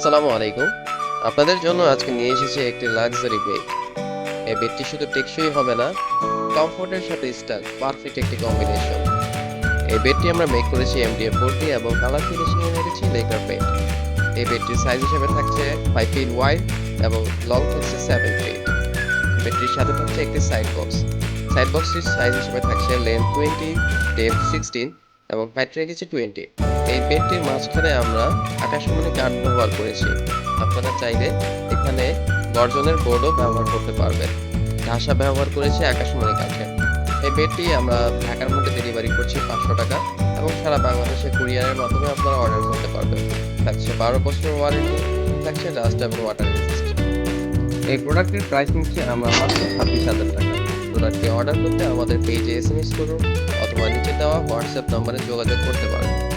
আসসালামু আলাইকুম। আপনাদের জন্য আজকে নিয়ে এসেছি একটি লাক্সারি বেড এই বেডটি শুধু টেকসই হবে না কমফোর্টের সাথে স্টাইল পারফেক্ট একটি কম্বিনেশন এই বেডটি আমরা মেক করেছি এমডিএফ ফোরটি এবং কালার ফিনিশিং এ মেরেছি লেকার বেড এই বেডটির সাইজ হিসেবে থাকছে ফাইভ ফিট ওয়াইড এবং লং থাকছে সেভেন ফিট বেডটির সাথে থাকছে একটি সাইড বক্স সাইড বক্সটির সাইজ হিসেবে থাকছে লেন্থ টোয়েন্টি ডেপথ সিক্সটিন এবং হাইট রেখেছি টোয়েন্টি এই বেডটির মাঝখানে আমরা আকাশমণি কাঠ ব্যবহার করেছি। আপনারা চাইলে এখানে গর্জনের বোর্ডও ব্যবহার করতে পারবেন। ঘাসা ব্যবহার করেছি আকাশমণি কাঠে এই বেডটি আমরা ঢাকার মধ্যে ডেলিভারি করছি পাঁচশো টাকা এবং সারা বাংলাদেশে কুরিয়ারের মাধ্যমে আপনারা অর্ডার করতে পারবেন। থাকছে বারো বছর ওয়ারেন্টি থাকছে ডাস্ট এবং ওয়াটার এই প্রোডাক্টের প্রাইস নিচ্ছে আমরা মাত্র ছাব্বিশ হাজার টাকা। প্রোডাক্টটি অর্ডার করতে আমাদের পেজে এস করুন অথবা নিচে দেওয়া হোয়াটসঅ্যাপ নম্বরে যোগাযোগ করতে পারেন